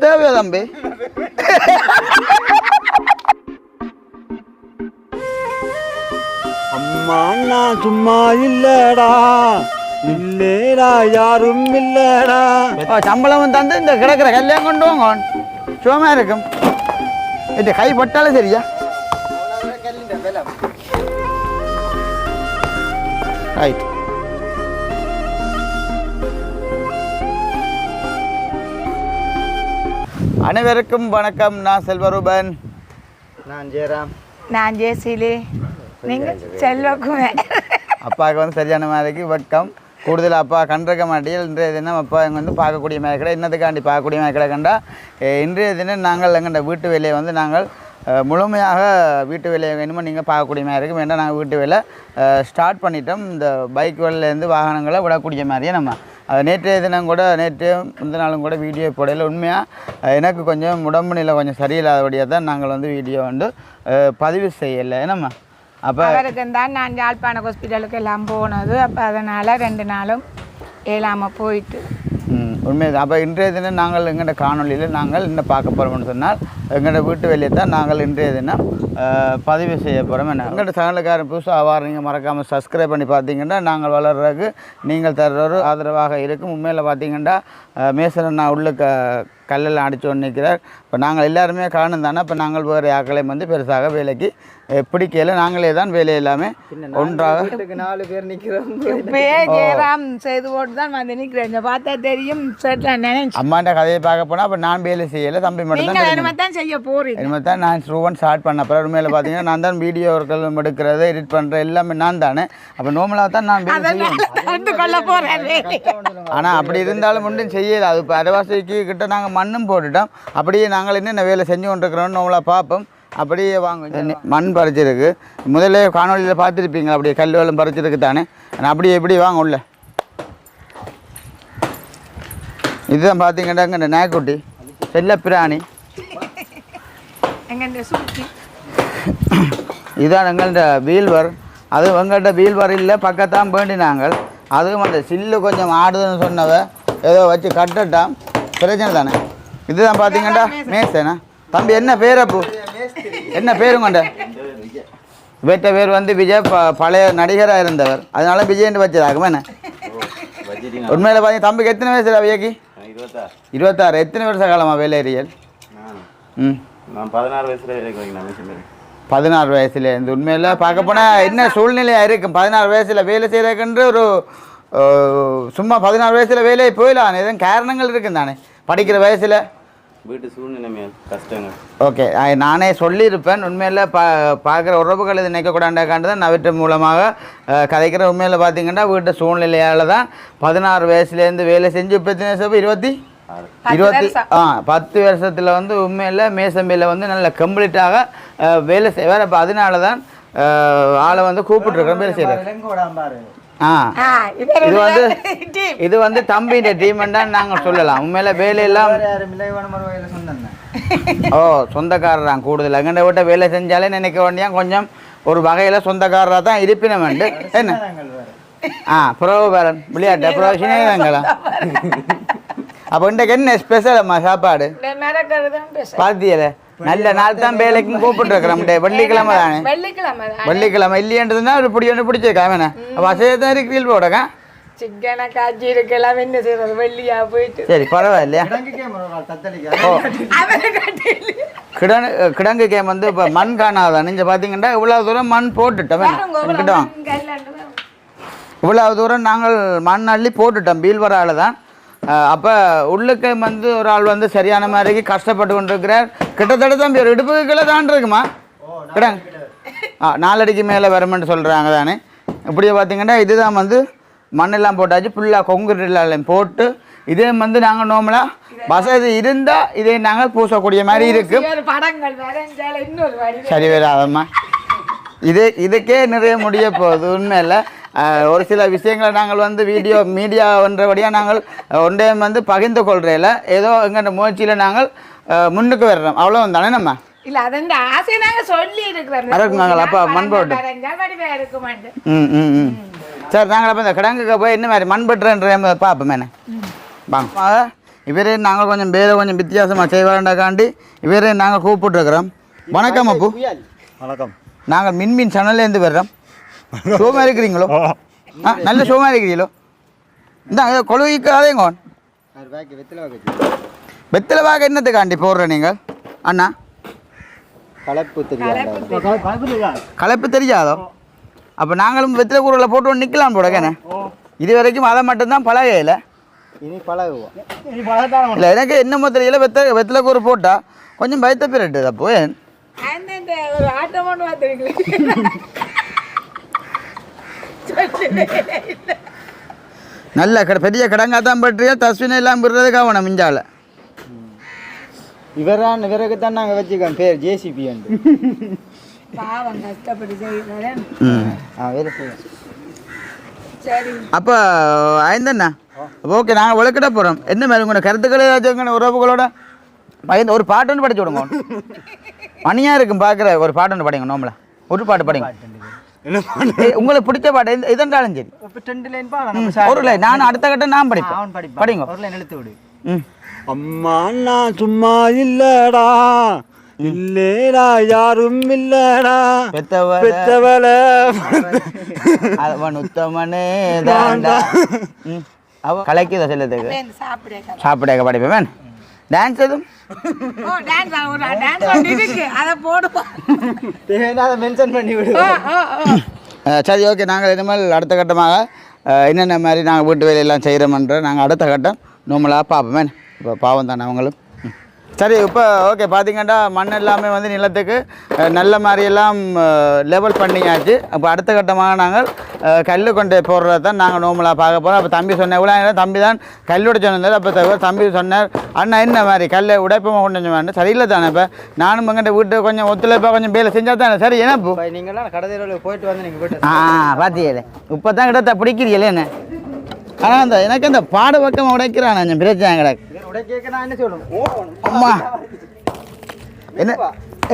இதெல்லாம் தேவையா தம்பி? அம்மா நான் சும்மா இல்லடா. இல்லடா யாரும் இல்லடா. சம்பளம் தந்து இந்த கிடக்கிற கல்யாணம் கொண்டு வாங்க. சுகமா இருக்கும். இது கை பட்டாலும் சரியா? ரைட் அனைவருக்கும் வணக்கம். நான் செல்வரூபன். நான் ஜெயராம். நான் ஜேசிலி நீங்கள் செல்வக்குமே. அப்பாவுக்கு வந்து சரியான மாதிரிக்கு வெட்கம் கூடுதல் அப்பா கண்டிருக்க மாட்டேன் இன்றைய தினம் அப்பா இங்கே வந்து பார்க்கக்கூடிய மாதிரி கடை இன்னத்துக்காண்டி பார்க்கக்கூடிய மாதிரி கடை கண்டா இன்றைய தினம் நாங்கள் எங்கள்ட வீட்டு வேலையை வந்து நாங்கள் முழுமையாக வீட்டு வேலையை வேணுமோ நீங்கள் பார்க்கக்கூடிய மாதிரி இருக்கும். வேண்டாம் நாங்கள் வீட்டு வேலை ஸ்டார்ட் பண்ணிட்டோம். இந்த பைக் வேலையிலேருந்து வாகனங்களை விடக்கூடிய மாதிரியே நம்ம நேற்று நேற்றைய தினம் கூட நேற்று முந்த நாளும் கூட வீடியோ போடையில் உண்மையாக எனக்கு கொஞ்சம் உடம்பு நிலை கொஞ்சம் சரியில்லாதபடியாக தான் நாங்கள் வந்து வீடியோ வந்து பதிவு செய்யலை. நம்ம அப்போ அவருக்கு தான் நான் யாழ்ப்பாண ஹாஸ்பிட்டலுக்கு எல்லாம் போனது. அப்போ அதனால் ரெண்டு நாளும் ஏழாமல் போயிட்டு. ம். அப்போ இன்றைய தினம் நாங்கள் எங்கள்ட காணொலியில் நாங்கள் என்ன பார்க்க போகிறோம்னு சொன்னால் எங்களோட வீட்டு வேலையை தான் நாங்கள் இன்றைய தினம் பதிவு செய்ய போகிறோம் என்ன? எங்கள்ட சேனலுக்காரன் புதுசாக அவ்வாறு நீங்கள் மறக்காமல் சப்ஸ்கிரைப் பண்ணி பார்த்தீங்கன்னா நாங்கள் வளர்கிறதுக்கு நீங்கள் தர்ற ஒரு ஆதரவாக இருக்கும். உண்மையில் பார்த்தீங்கன்னா அஹ், மேசன் நான் உள்ள க கல்லெல்லாம் அடித்து கொண்டு நிற்கிறார். இப்போ நாங்கள் எல்லாருமே காணும் தானே இப்போ நாங்கள் வேறு ஆக்களையும் வந்து பெருசாக வேலைக்கு பிடிக்கல. நாங்களே தான் வேலை எல்லாமே ஒன்றாக. நாலு பேர் நிக்கிறோம். இப்பயே ஜெயராம் செய்து போட்டு தான் வந்து நிற்கிறேன் பார்த்தா தெரியும் அம்மாண்ட கதையை பார்க்க போனால் அப்போ நான் வேலை செய்யலை தம்பி மட்டும் தான் தான் செய்ய போறீங்க. இனிமேல் தான் நான் ஸ்டூவன் ஸ்டார்ட் பண்ண அப்புறம் உண்மையில் பார்த்தீங்கன்னா நான் தான் வீடியோக்கள் எடுக்கிறது எடிட் பண்ணுறது எல்லாமே நான் தானே. அப்போ நார்மலாக தான் நான் வேலை போகிறேன் ஆனால் அப்படி இருந்தாலும் ஒன்றும் செய்யலை. அது இப்போ அரைவாசிக்கு கிட்ட நாங்கள் மண்ணும் போட்டுட்டோம். அப்படியே நாங்கள் என்னென்ன வேலை செஞ்சு கொண்டிருக்கிறோம்னு நார்மலாக பார்ப்போம். அப்படியே வாங்க மண் பறிச்சிருக்கு. முதல்ல காணொலியில் பார்த்துருப்பீங்க அப்படியே கல் வெள்ளம் பறிச்சிருக்கு தானே அப்படியே எப்படி வாங்க உள்ள. இதுதான் பார்த்தீங்கன்னா இங்க இந்த நாய்க்குட்டி? செல்ல பிராணி. எங்க இந்த சுற்றி இதான் எங்கள்கிட்ட வீல்வர். அது எங்கள்கிட்ட வீல்வர் இல்லை பக்கத்தான் வேண்டினாங்கள். அதுவும் அந்த சில்லு கொஞ்சம் ஆடுதுன்னு சொன்னவ ஏதோ வச்சு கட்டட்டாம் பிரச்சனை தானே? இதுதான் பார்த்தீங்கன்னா மேசனா? தம்பி என்ன பேர் அப்போ? என்ன பேருங்கண்ட? இவற்ற பேர் வந்து விஜய் ப- பழைய நடிகராக இருந்தவர். அதனால விஜயன்னு வச்சதாகுமா என்ன? உண்மையில் பார்த்தீங்க தம்பிக்கு எத்தனை வயசு விஜய்க்கு? இருபத்தாறு. எத்தனை வருஷ காலமா வேலையறியல்? ம். நான் பதினாறு வயசுல வேலைக்கு பதினாறு வயசுல இந்த உண்மையில் பார்க்க போனால் என்ன சூழ்நிலையாக இருக்கும் பதினாறு வயசில் வேலை செய்கிறதுக்குன்ற ஒரு சும்மா பதினாறு வயசில் வேலையை போயிடலாம் எதுவும் காரணங்கள் இருக்கும் தானே படிக்கிற வயசில் வீட்டு சூழ்நிலைமை கஷ்டங்கள். ஓகே. நானே சொல்லியிருப்பேன். உண்மையில் பா பார்க்குற உறவுகள் இது நிற்கக்கூடாண்டாக்காண்டு தான் நவீட்டு மூலமாக அஹ், கதைக்கிற உண்மையில் பார்த்தீங்கன்னா வீட்டு சூழ்நிலையால் தான் பதினாறு வயசுலேருந்து வேலை செஞ்சு இப்போ எத்தனை வயசு? இருபத்தி? இருபத்தி ஆ பத்து வருஷத்தில் வந்து உண்மையில் மேசம்பியில் வந்து நல்ல கம்ப்ளீட்டாக வேலை செய்வார் அப்போ அதனால தான் ஆளை வந்து கூப்பிட்டுருக்கேன் வேலை செய்கிறார் இது வந்து இது வந்து தம்பியின் டீம் தான் நாங்கள் சொல்லலாம். உண்மையில் வேலையெல்லாம் ஓ சொந்தக்காரர் கூடுதல். எங்கண்ட விட்ட வேலை செஞ்சாலே நினைக்க வேண்டியா கொஞ்சம் ஒரு வகையில் சொந்தக்காரராக தான் இருப்பினம் வேண்டு என்ன? ஆ புரோபரன் விளையாட்டு? புரோ சினேகங்களா அப்போ இன்றைக்கு என்ன ஸ்பெஷல் அம்மா சாப்பாடு? பார்த்தியல நல்ல நாள் தான் வேலைக்கும் கூப்பிட்டுருக்குறோம் வெள்ளிக்கிழமை தானே? வெள்ளிக்கிழமை தான்? வெள்ளிக்கிழமை இல்லையன்றதுன்னா ஒரு பிடி ஒன்று பிடிச்சிருக்கா வேணா அப்போ அசைய தான் இருக்கிறீள் போடக்கா? சிக்கனை காய்ச்சி இருக்கலாம் என்ன செய்யறது வெள்ளியா போயிட்டு. சரி பரவாயில்லையா? அவரை கிடங்கு கிடங்கு கேம் வந்து இப்போ மண் காணாதான்? நீங்கள் பார்த்தீங்கன்னா இவ்வளோ தூரம் மண் போட்டுட்டோம். கிட்ட இவ்வளோ தூரம் நாங்கள் மண் அள்ளி போட்டுட்டோம். பீல்வரால தான். அப்போ உள்ளுக்கு வந்து ஒரு ஆள் வந்து சரியான மாதிரி கஷ்டப்பட்டு கொண்டு இருக்கிறார் கிட்டத்தட்ட தான் ஒரு இடுப்புக்குள்ளே தான் இருக்குமா? கிடங்கு ஆ நாலடிக்கு மேலே வருமென்னு சொல்கிறாங்க தானே. இப்படியே பார்த்தீங்கன்னா இதுதான் வந்து மண்ணெல்லாம் போட்டாச்சு. ஃபுல்லாக கொங்குரெல்லாம் போட்டு இதே வந்து நாங்கள் நார்மலாக வசதி இருந்தால் இதே நாங்கள் பூசக்கூடிய மாதிரி வரி. சரி வராதம்மா இது இதுக்கே நிறைய முடிய போகுது. உண்மையில் ஒரு சில விஷயங்களை நாங்கள் வந்து வீடியோ மீடியான்றபடியாக நாங்கள் ஒன்றே வந்து பகிர்ந்து கொள்றையில ஏதோ எங்கள் முயற்சியில் நாங்கள் முன்னுக்கு வர்றோம். அவ்வளோ தானே நம்ம? இல்ல அதன் ஆசை நாங்க சொல்லி இருக்கிறோம். இருக்குங்களா? அப்ப மண் போட்டு. ம் ம் ம். சரி நாங்கள் அப்போ இந்த கிடங்குக்கு போய் என்ன மாதிரி மண் பெட்டுறன்ற பார்ப்போம் என்ன? வாங்க. இவரே நாங்கள் கொஞ்சம் பேரை கொஞ்சம் வித்தியாசமாக செய்வாண்டாக்காண்டி இவரே நாங்கள் கூப்பிட்டுருக்குறோம் வணக்கம் அப்பு. வணக்கம். நாங்கள் மின்மின் சேனல்லேருந்து வர்றோம். ஷோமாக இருக்கிறீங்களோ ஆ நல்ல ஷோமாக இருக்கிறீங்களோ இந்த கொழுவிக்காதேங்க வெத்தில வாக என்னத்துக்காண்டி போடுற நீங்கள் அண்ணா கலப்பு தெரியாது கலப்பு தெரியாதோ அப்போ நாங்களும் வெத்தில கூறில் போட்டு நிற்கலாம் போடக்கண்ணே இது வரைக்கும் அதை மட்டும்தான் பழகையில் இனி பழகுவோம் இல்லை எனக்கு என்னமோ தெரியல வெத்த வெத்தில கூறு போட்டால் கொஞ்சம் பயத்த பிறட்டு அப்போ ஏன் அந்த ஒரு ஆட்டம் ஒன்று பார்த்துருக்கீங்களா நல்ல கட பெரிய கடங்காத்தான் பற்றியா தஸ்வினை எல்லாம் விடுறது கவனம் மிஞ்சால. இவரான் இவருக்கு தான் நாங்கள் வச்சுக்கோம் பேர் ஜேசிபி என்று. பாவம் கஷ்டப்பட்டு செய்கிறேன் ஆ வேலை செய்வோம் சரி. அப்போ ஐந்தண்ணா? ஓகே நாங்கள் விளக்கிட போகிறோம் என்ன மேலே உங்களோட கருத்துக்களை ஏதாச்சும் உறவுகளோட? பயந்து ஒரு பாட்டு ஒன்று படிச்சு விடுங்க. மணியாக இருக்கும் பார்க்குற ஒரு பாட்டு ஒன்று படிங்க நோம்பல. ஒரு பாட்டு படிங்க. உங்களுக்கு பிடிச்ச பாட்டு எந்த இதென்றாலும் சரி. ஒரு லைன் நான் அடுத்த கட்டம் நான் படிப்பேன். படிங்க. ஒரு லைன் எழுத்து விடு. அம்மா நான் சும்மா இல்லடா. இல்லடா யாரும் இல்லடா. பெத்தவ பெத்தவள. அவன் உத்தமனே தாண்டா. அவ கலைக்குதா செல்லத்துக்கு? சாப்பிட படிப்பேன் டான்ஸ் எதுவும் ஓ டான்ஸ் ஒரு அதை போடுவோம் தேவையான மென்ஷன் பண்ணி சரி ஓகே நாங்கள் இனிமேல் அடுத்த கட்டமாக என்னென்ன மாதிரி நாங்கள் வீட்டு வேலையெல்லாம் செய்கிறோமன்ற நாங்கள் அடுத்த கட்டம் நார்மலாக பார்ப்போமே. இப்போ பாவம் தானே அவங்களும். சரி இப்போ ஓகே பார்த்தீங்கன்னா மண் எல்லாமே வந்து நிலத்துக்கு நல்ல மாதிரியெல்லாம் லெவல் பண்ணியாச்சு. அப்போ அடுத்த கட்டமாக நாங்கள் கல் கொண்டு போடுறத தான் நாங்கள் நார்மலாக பார்க்க போகிறோம் அப்போ தம்பி சொன்ன இவ்வளோ தம்பி தான் கல் உடைச்சு வந்தார் அப்போ தவிர தம்பி சொன்னார் அண்ணா என்ன மாதிரி கல்லை உடைப்பமாக கொண்டு வந்து வேண்டாம் சரியில்லை தானே இப்போ. நானும் எங்கிட்ட வீட்டு கொஞ்சம் ஒத்துழைப்பாக கொஞ்சம் வேலை செஞ்சால் தானே. சரி என்ன இப்போ நீங்களாம் கடைதேரோவில் போயிட்டு வந்து நீங்கள் போயிட்டு ஆ பாத்தியலே இப்போ தான் கிட்ட பிடிக்கிறீங்களே என்ன? ஆனால் அந்த எனக்கு அந்த பாட பக்கம் உடைக்கிறான் கொஞ்சம் பிரச்சனை கிடக்கு. அம்மா. என்ன?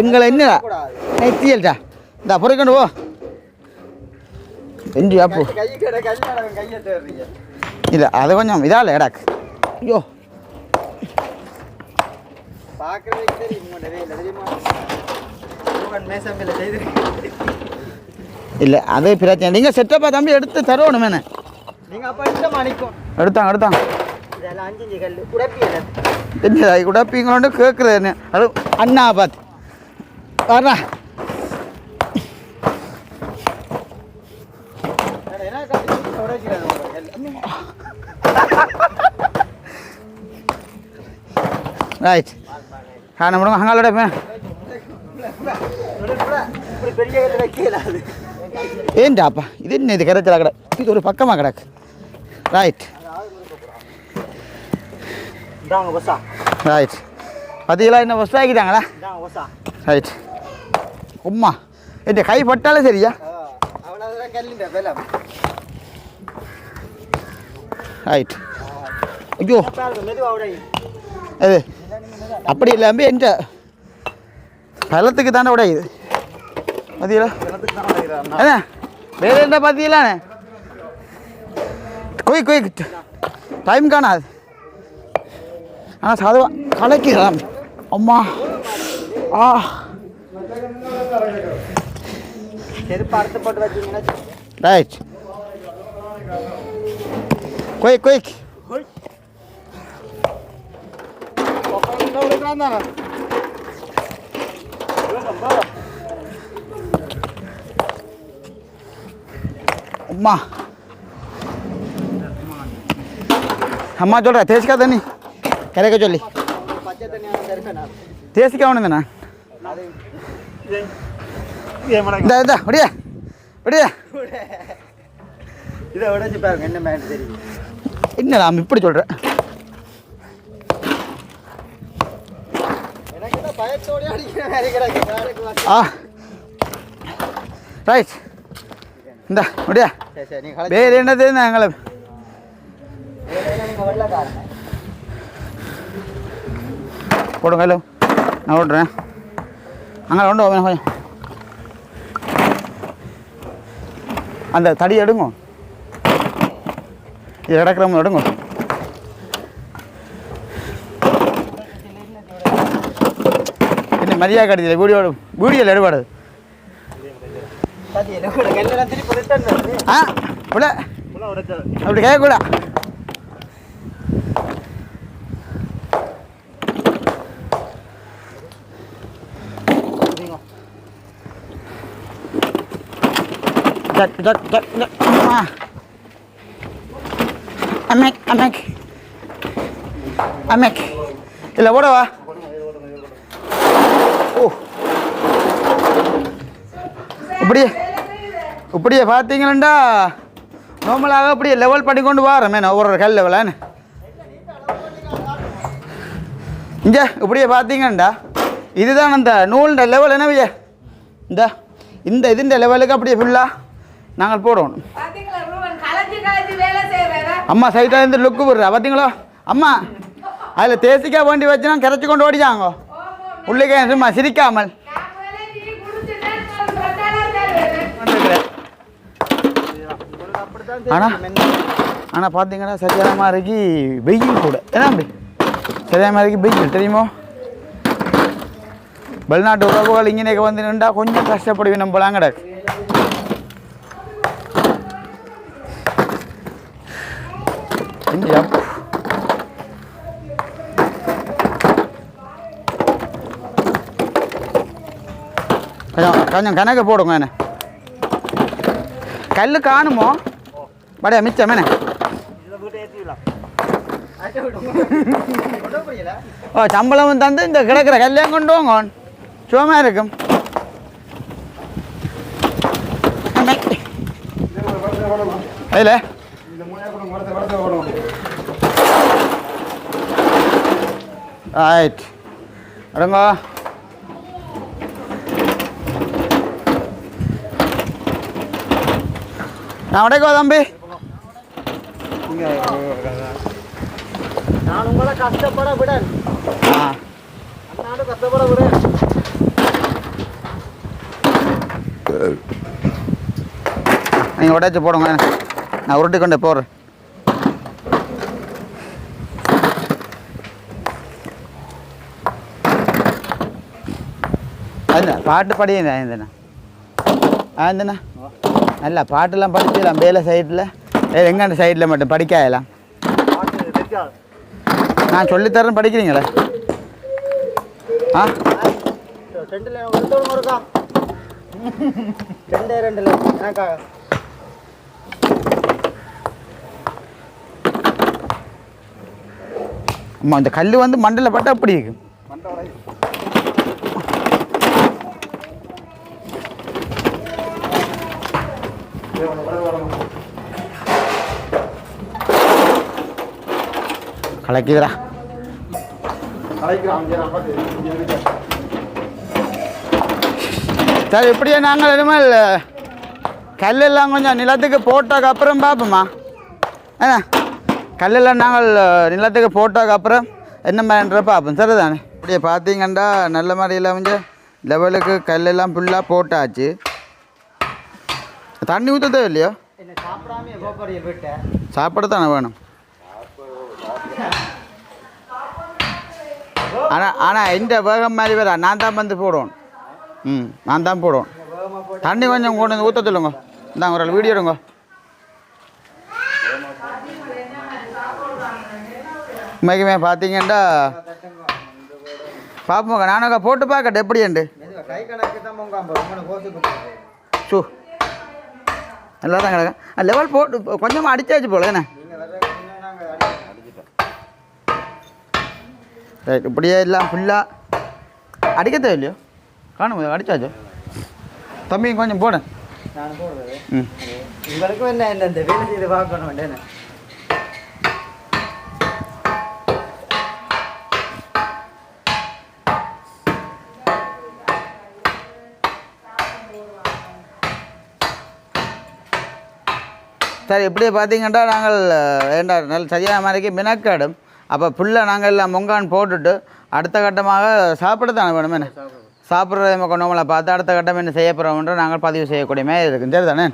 எங்களை என்னடா? நெத்தியல்டா இந்த பொறுக்கண்டு போ. எஞ்சி அப்போ இல்லை அது கொஞ்சம் இதால் கிடக்கு. ஐயோ. இல்லை அது பிரச்சனை. நீங்கள் செட்டப்பாக தம்பி எடுத்து தரணும் என்ன? எடுத்தாங்க எடுத்தாங்க. இதெல்லாம் அஞ்சு அஞ்சு கல் உடப்பியல என்ன அது கூட பீங்களோண்டு கேட்குறது என்ன அது அண்ணா பார்த்து வர்றா ரைட் காண முடியும் அங்காலோட ஏன்டாப்பா இது என்ன இது கரைச்சலா கிடக்கு? இது ஒரு பக்கமாக கிடக்கு. ரைட் ரைட் பார்த்தீங்களா என்ன ஃபஸ்ட் ஆக்கிட்டாங்களா ரைட் உம்மா. கல்லுண்ட வெள்ளம் ரைட் ஐயோ. மெதுவாக உடைய அது அப்படி இல்லாமல் எந்த பழத்துக்கு தானே உடையுது பார்த்தீங்களா வேற என்ன பார்த்தீங்களாண்ணே குயிக் குயிக் டைம் காணாது ஆனால் சாதுவா கலைக்கிறான் அம்மா ஆ செருப்பு அறுத்து போட்டு வச்சீங்கன்னா ரைட் குயிக் குயிக் அம்மா அம்மா சொல்கிற தேசிக்கா தண்ணி. கரைக்க சொல்லி. தேசிக்கா ஒன்று நான் இந்த இந்த விடியா விடியா இதை உடைச்சு பாருங்க என்ன மேட்டு தெரியும் என்னடா இப்படி சொல்கிறேன் கிடக்கு ஆ. ரைட். இந்த முடியா வேறு என்னது நாங்களை போடுங்க ஹலோ நான் ஓடுறேன் அங்கே ஒன்று கொஞ்சம். அந்த தடி எடுங்க. இது கிடக்கிறவங்க எடுங்க. என்ன மரியாதை கிடையாது வீடியோ வீடியோவில் எடுபாடு. ஆ அப்படி கேட்கக்கூடாது. Jat, jat, jat, jat. Ah. அமேக் அமேக் அமேக் இல்லை ஓடவா ஓ இப்படியே இப்படியே பார்த்தீங்களா நார்மலாக அப்படியே லெவல் பண்ணி கொண்டு வாரமேன் ஒவ்வொரு கல் லெவலான்னு இங்கே இப்படியே பார்த்தீங்கண்டா. இதுதான் அந்த நூலுண்ட லெவல் என்னவையே? இந்த இந்த இதுண்ட லெவலுக்கு அப்படியே ஃபுல்லாக நாங்கள் போடணும் செய்யறதா அம்மா சைட்டாக இருந்து லுக்கு விடுறா பார்த்தீங்களோ அம்மா அதில் தேசிக்கா வேண்டி வச்சு நான் கரைச்சி கொண்டு ஓடிச்சாங்க. உள்ளே சும்மா சிரிக்காமல். ஆனா ஆனால் பார்த்தீங்கன்னா சரியான மாதிரிக்கு வெயில் கூட. என்ன அப்படி? சரியான மாதிரிக்கு வெயில் தெரியுமோ? வெளிநாட்டு உறவுகள் இங்கே வந்து நின்றா கொஞ்சம் கஷ்டப்படுவேன் நம்மளாம் கிடக்கு கொஞ்சம் கணக்கு போடுங்க என்ன. கல் காணுமோ? படையா மிச்சம் என்ன? ஓ சம்பளம் தந்து இந்த கிடக்கிற கல்லையும் கொண்டு வாங்க. சுகமாக இருக்கும். அதில் ரைட் அடங்கோ. நான் உடைக்கோ தம்பி. நான் உங்களை கஷ்டப்பட நானும் கஷ்டப்பட விடன் நீங்கள் உடைச்சு போடுங்க. நான் உருட்டி கொண்டு போடுறேன் அது பாட்டு படியுங்க ஆயிருந்தண்ணா ஆயிருந்தண்ணா நல்லா பாட்டெல்லாம் படிச்சிடலாம் வேலை சைடில். எங்கே அந்த சைடில் மட்டும் படிக்காயலாம் நான் சொல்லித்தரேன் படிக்கிறீங்களே? ஆ? ரெண்டே ரெண்டுல எனக்கா அம்மா அந்த கல் வந்து மண்டல பட்டா அப்படி இருக்கு? கலக்குதுடா. சார் இப்படியே நாங்கள் இனிமேல் கல்லெல்லாம் கொஞ்சம் நிலத்துக்கு போட்டதுக்கு அப்புறம் பார்ப்போம்மா. என்ன? கல்லெல்லாம் நாங்கள் நிலத்துக்கு போட்டதுக்கு அப்புறம் என்ன மாதிரின்ற பார்ப்போம். சரிதானே? இப்படியே பார்த்தீங்கன்னா நல்ல மாதிரியில் கொஞ்சம் லெவலுக்கு கல்லெல்லாம் ஃபுல்லாக போட்டாச்சு. தண்ணி கோப்பறியல் விட்டேன் சாப்பாடு தானே வேணும்? ஆனால் ஆனால் இந்த வேகம் மாதிரி வேற. நான் தான் வந்து போடுவோம் ம் நான் தான் போடுவோம் தண்ணி கொஞ்சம் கொண்டு வந்து ஊற்ற சொல்லுங்க இந்தாங்க ஒரு வீடியோ எடுங்க. உண்மைக்குமே பார்த்தீங்கன்னா பார்ப்போங்க நானுங்க போட்டு உங்க உங்களை கோசுக்கு சூ. நல்லா தான் கிடக்கு லெவல் போட்டு கொஞ்சமாக அடிச்சாச்சு போல என்ன? ரைட் இப்படியே எல்லாம் ஃபுல்லாக அடிக்க தேவையில்லையோ? காணும் அடிச்சாச்சோ தம்பி கொஞ்சம் போடு. ம். உங்களுக்கும் என்ன என்ன இந்த வேலை செய்து பார்க்கணும் என்ன? சரி இப்படியே பார்த்தீங்கன்னா நாங்கள் வேண்டா நல்ல சரியான மாதிரிக்கு மினக்காடும். அப்போ ஃபுல்லாக நாங்கள் எல்லாம் முங்கான் போட்டுட்டு அடுத்த கட்டமாக சாப்பிட தானே வேணும் என்ன? சாப்பிட்றத கொண்டவங்களை பார்த்து அடுத்த கட்டம் என்ன செய்ய போகிறோம்ன்ற நாங்கள் பதிவு செய்யக்கூடிய மாதிரி இருக்கும். சரி தானே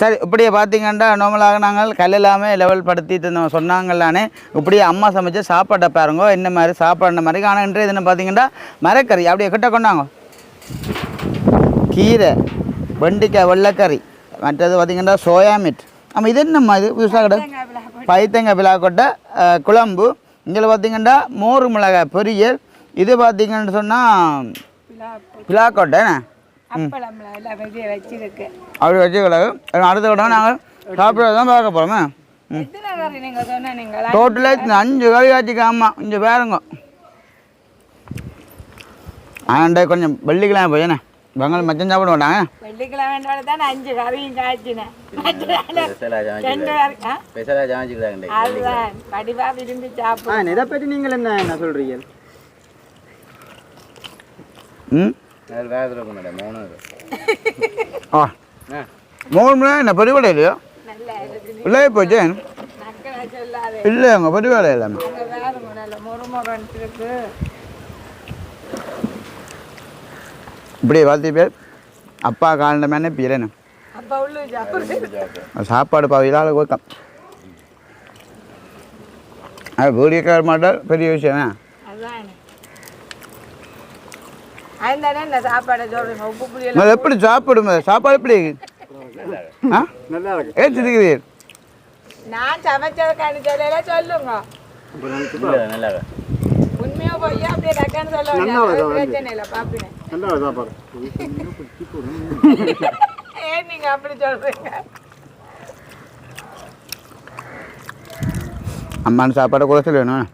சரி இப்படியே பார்த்தீங்கன்னா நார்மலாக நாங்கள் கல்லெல்லாமே லெவல் படுத்திட்டு இருந்தோம். சொன்னாங்கல்லானே இப்படியே அம்மா சமைச்சு சாப்பாட்டை பாருங்க. என்ன மாதிரி சாப்பாடு மாதிரி ஆனால் இன்றைய தினம் பார்த்தீங்கன்னா மரக்கறி. அப்படியே கிட்ட கொண்டாங்க. கீரை வெண்டிக்காய் வெள்ளைக்கறி. மற்றது பார்த்தீங்கன்னா சோயா மீட். ஆமாம் இது என்னம்மா இது? புதுசாக கடை? பைத்தங்காய் பிளாக்கொட்டை குழம்பு. இதில் பார்த்தீங்கன்னா மோர் மிளகாய் பொரியல். இது பார்த்தீங்கன்னு சொன்னால் பிளாக்கொட்டை அப்படி வச்சுக்கலாங்க அடுத்த விட நாங்கள் சாப்பிட்றது தான் பார்க்க போகிறோமே டோட்டலாக அஞ்சு கறி ஆச்சுக்கு ஆமாம் இங்கே பாருங்க. ஆண்டே கொஞ்சம் வெள்ளிக்கிழமை போய் பெங்கால் மச்சம் சாப்பிட மாட்டாங்க வெள்ளிக்கிழமை தான் அஞ்சு கறியும் காய்ச்சினேன் அதுதான். வடிவா விரும்பி ஆ சாப்பிடும் இதை பற்றி நீங்கள் என்ன என்ன சொல்கிறீங்க ம்? ஆ. மூணு என்ன பெரிய இல்லையோ? இல்லை போச்சு இல்லை அவங்க பெரிய வேலை எல்லாமே அங்க வேற முறையில் முறுமுறன்னு இருக்கு இப்படி வாழ்த்தி பேர். அப்பா காலின மேனே பீரேன்னு அப்ப உள்ளு சாப்பிடுறது சாப்பாடு பாவியில் வைக்கம் அது வீடியோக்கார மாட்டால் பெரிய விஷயம். எப்படி சாப்பிடுங்க சாப்பாடு எப்படி ஆ நல்லா இருக்கு? ஏற்றிருக்கிறீர் நான் சமைச்சதுக்கான சொல்லல சொல்லுங்க. நல்லா உண்மையா போய் அப்படியே டக்குன்னு பிரச்சனை இல்லை பாப்பினேன் நல்லா இருக்கு சாப்பாடு ஏன் நீங்க அப்படி சொல்றீங்க? அம்மான் சாப்பாடை குறைச்சல் வேணும்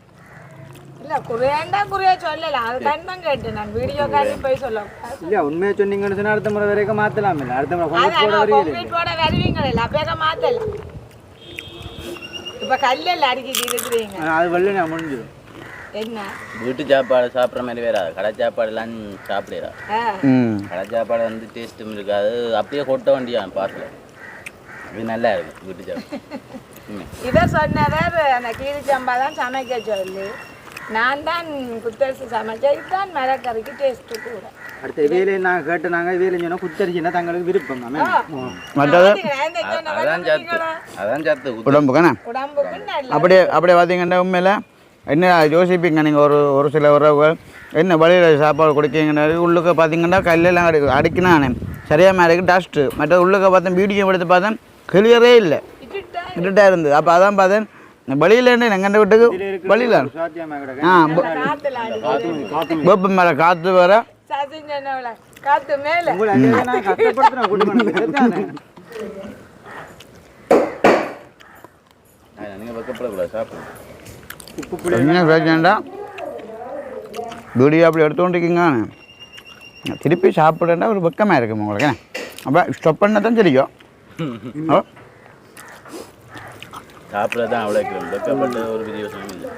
இல்ல குறையண்டா குறைய சொல்லலாம் அது தான் கேட்டேன் நான். வீடியோ காட்டி போய் சொல்ல இல்லை உண்மையை சொன்னீங்கன்னு சொன்னால் அடுத்த முறை வரைக்கும் மாற்றலாம் இல்லை அடுத்த முறை கொண்டு போட அதான் வரையும் கொங்கிரீட்டோட வருவீங்க இல்லை அப்பேக மாத்தலாம் இப்ப கல்லெல்லாம் அடிக்கிட்டு இருக்கிறீங்க அது வெள்ளை நான் முடிஞ்சிடும். என்ன? வீட்டு சாப்பாடு சாப்பிட்ற மாதிரி வராது கடை சாப்பாடுலாம் சாப்பிடா ஆ, ம். கடை சாப்பாடு வந்து டேஸ்ட்டும் இருக்காது. அப்படியே கொட்ட வேண்டியான் பாட்டில் இது நல்லா இருக்கும் வீட்டு சாப்பாடு. இதை சொன்னவர் அந்த கீரி சம்பா தான் சமைக்க சொல்லி. நான் தான் குத்தரிசி சமைச்சேன் இதுதான் மரக்கறிக்கு டேஸ்ட்டு கூட. அடுத்த நாங்கள் கேட்டு நாங்கள் வேலை சொன்னால் குத்தரிச்சின்னா தங்களுக்கு விருப்பம் அதான் சத்து. அதான் சத்து உடம்புக்கு அப்படியே அப்படியே பார்த்தீங்கன்னா உண்மையில் என்ன யோசிப்பீங்க நீங்கள் ஒரு ஒரு சில உறவுகள்? என்ன வழியில் சாப்பாடு கொடுக்கீங்கன்னா உள்ளுக்க பார்த்தீங்கன்னா கல்லெல்லாம் அடி அடிக்கினானே சரியாக மாதிரி டஸ்ட்டு மற்ற உள்ளுக்க பார்த்தேன் வீடியோ எடுத்து பார்த்தேன் கிளியரே இல்லை. இருட்டாக இருந்தது. அப்போ அதான் பார்த்தேன் வழியில் என்ன எங்கள் வீட்டுக்கு? வழியில் ஆ காத்துல அடி. வேப்ப மேலே காற்று தானே நீங்கள் வைக்கப்படக்கூடாது சாப்பிடுங்க. என்ன பிரச்சனைடா வீடியோ அப்படி எடுத்துக்கொண்டிருக்கீங்க. திருப்பி சாப்பிடுறா ஒரு வெக்கமாக இருக்கும் உங்களுக்கு அப்போ ஸ்டாப் பண்ண தான் தெரியும்.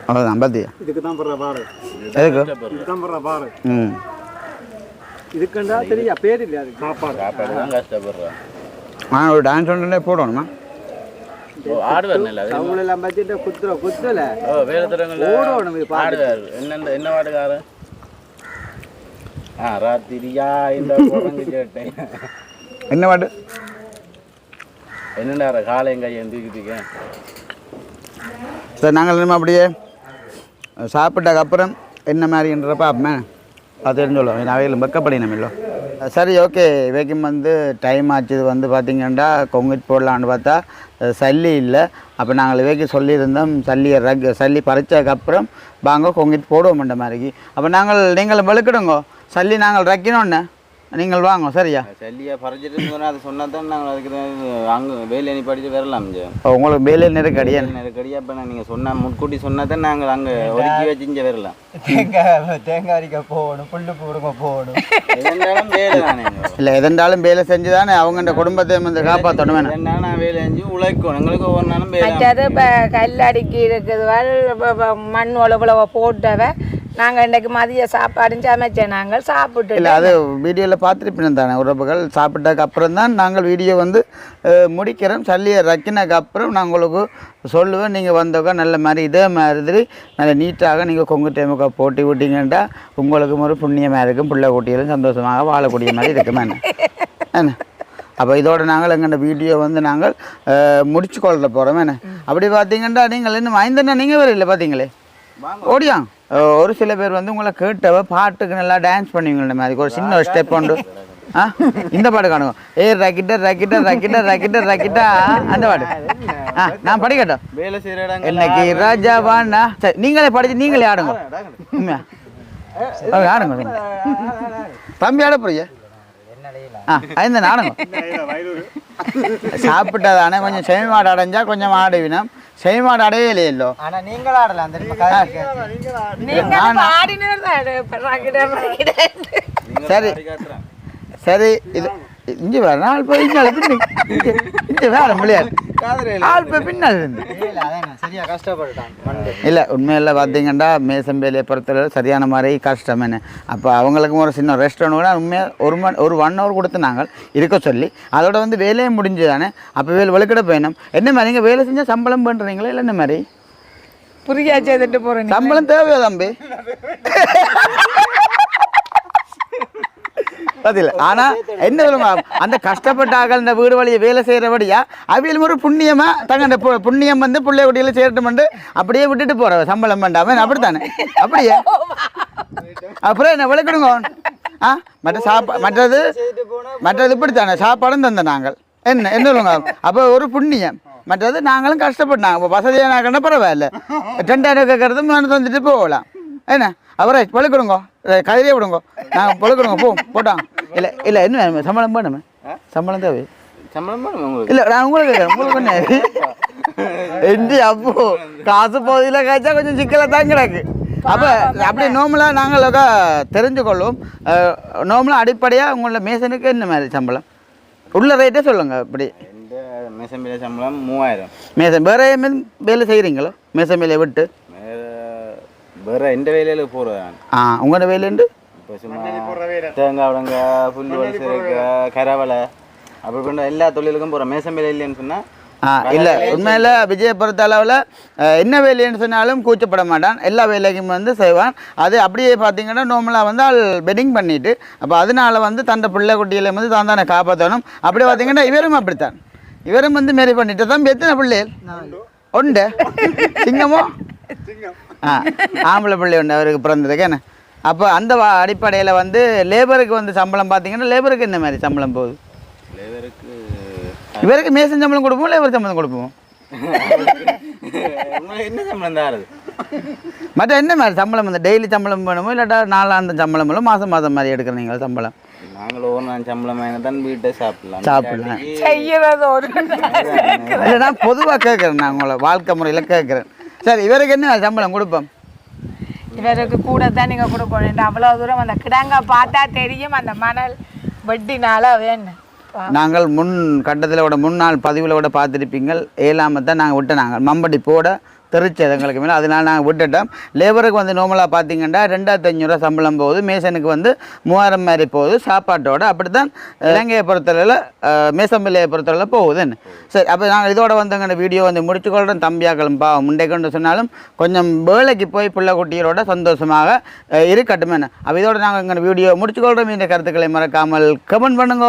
அவ்வளோதான் பார்த்தியா இதுக்கு தான் படுற பாடு எதுக்கு? இதுக்கு தான் படுற. பாடு ம். இதுக்குண்டா தெரியா? பேர் இல்லையா அதுக்கு? சாப்பாடு. சாப்பாடு தான் கஷ்டப்படுறான் ஆனால் ஒரு டான்ஸ் ஒன்றுலே போடணுமா? ஓ ஆடுவார் நல்லா அது அவங்கள எல்லாம் பற்றிட்டு குத்துற குத்தல. ஓ வேறு தரங்கள ஓடணும் இது என்ன என்ன பாட்டுக்காரு ஆ ராத்திரியா இந்த குரங்கு கேட்டேன் என்ன பாட்டு என்னடா காலையும் கையை தூக்கிட்டு சரி நாங்கள் இனிமே அப்படியே சாப்பிட்டதுக்கு அப்புறம் என்ன மாதிரின்ற பார்ப்போமே. அது தெரிஞ்சோம் நான் அவையில் வெக்கப்படி நம்ம சரி ஓகே. இவைக்கும் வந்து டைம் ஆச்சு. இது வந்து பார்த்திங்கன்னா கொங்கிட்டு போடலான்னு பார்த்தா சல்லி இல்லை. அப்போ நாங்கள் இவைக்கு சொல்லியிருந்தோம் சல்லியை ரக் சல்லி பறிச்சதுக்கப்புறம் வாங்க போடுவோம் போடுவோம்ன்ற மாதிரிக்கு. அப்போ நாங்கள் நீங்கள் வெளுக்கிடுங்கோ. சல்லி நாங்கள் ரக்கினோன்னு. நீங்கள் வாங்க சரியா? சல்லியா பறிச்சிட்டு அது சொன்னா தான் நாங்கள் அதுக்கு அங்கே வேலை அணி படிச்சு வரலாம் உங்களுக்கு வேலை நெருக்கடியா? நெருக்கடியா இப்போ நீங்கள் சொன்னா முன்கூட்டி சொன்னா தான் நாங்கள் அங்கே ஒதுக்கி வச்சு இங்கே வரலாம். தேங்காய் தேங்காய் அரிக்க போகணும் புல்லு போடுங்க போகணும். எதனாலும் வேலை தானே இல்லை எதென்றாலும் வேலை செஞ்சு தானே அவங்க குடும்பத்தை வந்து காப்பாற்றணும் வேணும். நான் வேலை செஞ்சு உழைக்கும் எங்களுக்கு ஒவ்வொரு நாளும் வேலை இப்போ கல்லடிக்கி இருக்குது வல் ப- ப- மண் உழவுல போட்டவ நாங்கள் இன்றைக்கு மதிய சாப்பாடும் சமைச்சேன். நாங்கள் சாப்பிட்டு இல்லை அது வீடியோவில் பார்த்துருப்பேன் தானே உறவுகள். சாப்பிட்டதுக்கு அப்புறம் தான் நாங்கள் வீடியோ வந்து முடிக்கிறோம். சல்லியை ரக்கினதுக்கு அப்புறம் நான் உங்களுக்கு சொல்லுவேன். நீங்கள் வந்தவங்க நல்ல மாதிரி இதே மாதிரி நல்ல நீட்டாக நீங்கள் கொங்கு டைமுக்கு போட்டி விட்டீங்கன்னா உங்களுக்கு ஒரு புண்ணியமாக இருக்கும். பிள்ளை குட்டிகளும் சந்தோஷமாக வாழக்கூடிய மாதிரி இருக்குமே. என்ன? என்ன? அப்போ இதோட நாங்கள் எங்கள்ட வீடியோ வந்து நாங்கள் முடிச்சு கொள்ள போகிறோம் என்ன? அப்படி பார்த்தீங்கன்னா நீங்கள் இன்னும் ஐந்தண்ணா நீங்கள் வேறு இல்லை பார்த்தீங்களே? ஓடியா? ஒரு சில பேர் வந்து உங்களை கேட்டவ பாட்டுக்கு நல்லா டான்ஸ் பண்ணுவீங்கள மாதிரி ஒரு சின்ன ஒரு ஸ்டெப் உண்டு. ஆ? இந்த பாட்டு காணுங்க. ஏ ரக்கிட்ட ரக்கிட்ட ரக்கிட்ட ரக்கிட்ட ரக்கிட்டா. அந்த பாட்டு. ஆ நான் படிக்கட்டும். வேலை என்னைக்கு ராஜாவானா சரி நீங்களே படிச்சு நீங்களே ஆடுங்க. உண்மையா? ஆடுங்க. தம்பி ஆட போறிய? ஆ ஐந்து ஆடுங்க சாப்பிட்டதானே கொஞ்சம் செமிமாடு அடைஞ்சா கொஞ்சம் ஆடுவினம் செமிமாடு அடையவே இல்லையல்லோ ஆனா நீங்கள் ஆடலாம் கதை நீங்க சரி. சரி இது இங்கே வேற நாள் போய் இங்கே பின்னு இங்கே வேற முடியாது ஆள் போய் பின்னால் இருந்து. இல்லை உண்மையில் பார்த்தீங்கன்னா மேசம்பேலியை பொறுத்தவரை சரியான மாதிரி கஷ்டம் என்ன. அப்போ அவங்களுக்கும் ஒரு சின்ன ரெஸ்டாரண்ட் கூட உண்மையாக ஒரு மணி ஒரு ஒன் ஹவர் கொடுத்து நாங்கள் இருக்க சொல்லி அதோட வந்து வேலையே முடிஞ்சு தானே அப்போ வேலை வெளுக்கிட போயிடும் என்ன மாதிரி நீங்கள் வேலை செஞ்சால் சம்பளம் பண்ணுறீங்களா இல்லை என்ன மாதிரி? புரியா செய்துட்டு போறேன் சம்பளம் தேவையா தம்பி? பதில் ஆனா என்ன சொல்லுங்க அந்த கஷ்டப்பட்ட இந்த வீடு வழியை வேலை செய்யறபடியா அவியல் ஒரு புண்ணியமா? தங்க இந்த பு- புண்ணியம் வந்து பிள்ளை குட்டியில சேரட்டுமெண்டு அப்படியே விட்டுட்டு போற சம்பளம் பண்ணாம அப்படித்தானே? அப்படியே? அப்புறம் என்ன விளக்கணுங்க ஆ மற்ற சாப்பா மற்றது மற்றது இப்படித்தானே? சாப்பாடும் தந்த நாங்கள். என்ன என்ன சொல்லுங்க அப்போ ஒரு புண்ணியம். மற்றது நாங்களும் கஷ்டப்பட்டாங்க. இப்போ வசதியான பரவாயில்ல. ரெண்டாயிரம் கேட்கறது மனு தந்துட்டு போகலாம். என்ன? அவரை பொழுக்கிடுங்க கதையிலே விடுங்க. நாங்கள் பொழுக்கணுங்க போ போட்டான். இல்லை இல்லை என்ன சம்பளம் பண்ணுமே சம்பளம் தேவை. சம்பளம் பண்ணுமே உங்களுக்கு? இல்லை நான் உங்களுக்கு உங்களுக்கு பண்ண அப்போ காசு பகுதியில் காய்ச்சா கொஞ்சம் சிக்கலாக தான் கிடக்கு. அப்போ அப்படி நோமலாக நாங்கள் தெரிஞ்சுக்கொள்வோம் நோமலாக அடிப்படையாக உங்களோட மேசனுக்கு என்ன மாதிரி சம்பளம்? உள்ள ரேட்டே சொல்லுங்கள் அப்படி மேசம் சம்பளம்? மூவாயிரம். மேசம் வேறு வேலை செய்கிறீங்களோ மேசம் வேலையை விட்டு? வேற எந்த வேலையில போகிறது நான் ஆ உங்களோட வேலைண்டு இப்போ சும்மா தேங்காய் உடங்க புல் வலிசிருக்க கரவலை. அப்படி பண்ண எல்லா தொழிலுக்கும் போகிறோம் மேசம்பில இல்லைன்னு சொன்னால் ஆ இல்லை உண்மையில் விஜயை பொறுத்த அளவில் என்ன வேலைன்னு சொன்னாலும் கூச்சப்பட மாட்டான். எல்லா வேலைக்கும் வந்து செய்வான். அது அப்படியே பார்த்தீங்கன்னா நார்மலாக வந்து ஆள் பெட்டிங் பண்ணிட்டு அப்போ அதனால வந்து தந்த பிள்ளை குட்டிகளை வந்து தான் தானே காப்பாற்றணும். அப்படி பார்த்தீங்கன்னா இவரும் அப்படித்தான். இவரும் வந்து மாரி பண்ணிட்டு தான் எத்தனை பிள்ளைகள். உண்டு. சிங்கமோ. ஆ ஆம்பளை பிள்ளை உண்டு அவருக்கு பிறந்ததுக்கு என்ன? அப்போ அந்த அடிப்படையில் வந்து லேபருக்கு வந்து சம்பளம் பார்த்தீங்கன்னா லேபருக்கு என்ன மாதிரி சம்பளம் போகுது? லேபருக்கு இவருக்கு மேசன் சம்பளம் கொடுப்போம் லேபர் சம்பளம் கொடுப்போம்? என்ன சம்பளம் தாருது மற்ற என்ன மாதிரி சம்பளம் வந்து டெய்லி சம்பளம் வேணுமோ இல்லாட்டா நாலாந்த சம்பளம் இல்லை மாதம் மாதம் மாதிரி எடுக்கிறீங்க சம்பளம்? நாங்கள் ஒவ்வொரு நாள் சம்பளம் தான் வீட்டை சாப்பிடலாம். சாப்பிடலாம். செய்யறது ஒரு நான் பொதுவாக கேட்குறேன் நான் உங்களை வாழ்க்கை முறையில் கேட்குறேன் சரி இவருக்கு என்ன சம்பளம் கொடுப்போம்? இவருக்கு கூட தான் நீங்க கொடுக்கணும். அவ்வளோ தூரம் அந்த கிடங்க பார்த்தா தெரியும் அந்த மணல் வெட்டினால வேணும் நாங்கள் முன் கட்டத்தில் விட முன்னாள் பதிவில் விட பார்த்துருப்பீங்கள். ஏழாம தான் நாங்கள் விட்டு நாங்கள். மம்படி போட தெரிச்சது மேலே அதனால் நாங்கள் விட்டுட்டோம். லேபருக்கு வந்து நார்மலாக பார்த்தீங்கன்னா ரெண்டாயிரத்தி ஐநூறுரூவா சம்பளம் போகுது. மேசனுக்கு வந்து மூவாயிரம் மாதிரி போகுது. சாப்பாட்டோட அப்படி தான் இலங்கையை பொறுத்தளவில் மேசம்பிள்ளையை பொறுத்தளவில் போகுதுன்னு. சரி அப்போ நாங்கள் இதோட வந்து வீடியோ வந்து முடிச்சுக்கொள்கிறோம் தம்பியாக்களும் பாவம் முண்டைக்கொண்டு சொன்னாலும் கொஞ்சம் வேலைக்கு போய் பிள்ளை குட்டிகளோட சந்தோஷமாக அஹ், இருக்கட்டும் என்ன அப்போ இதோட நாங்கள் எங்கள் வீடியோ முடிச்சுக்கொள்கிறோம் இந்த கருத்துக்களை மறக்காமல் கமெண்ட் பண்ணுங்க.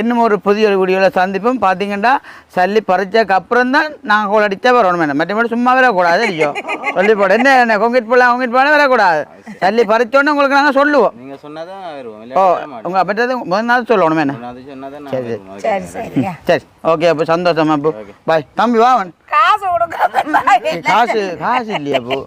இன்னும் ஒரு புதிய ஒரு வீடியோவில் சந்திப்போம். பார்த்தீங்கன்னா சல்லி பறிச்சதுக்கு அப்புறம் தான் நாங்கள் கோல் அடித்தா வரணும் என்ன மற்றபடி சும்மா வரக்கூடாது ஐயோ சொல்லி போட. என்ன என்ன கொங்கிட்டு போடலாம் கொங்கிட்டு போனால் வரக்கூடாது. சல்லி பறிச்சோன்னே உங்களுக்கு நாங்கள் சொல்லுவோம். நீங்கள் சொன்னால் தான் வருவோம். ஓ உங்கள் மற்றது முதல் நாள் சொல்லணும் என்ன? சரி சரியா சரி ஓகே. அப்போ சந்தோஷம் அப்போ. பாய். தம்பி வாவன் காசு காசு காசு இல்லையா அப்போ.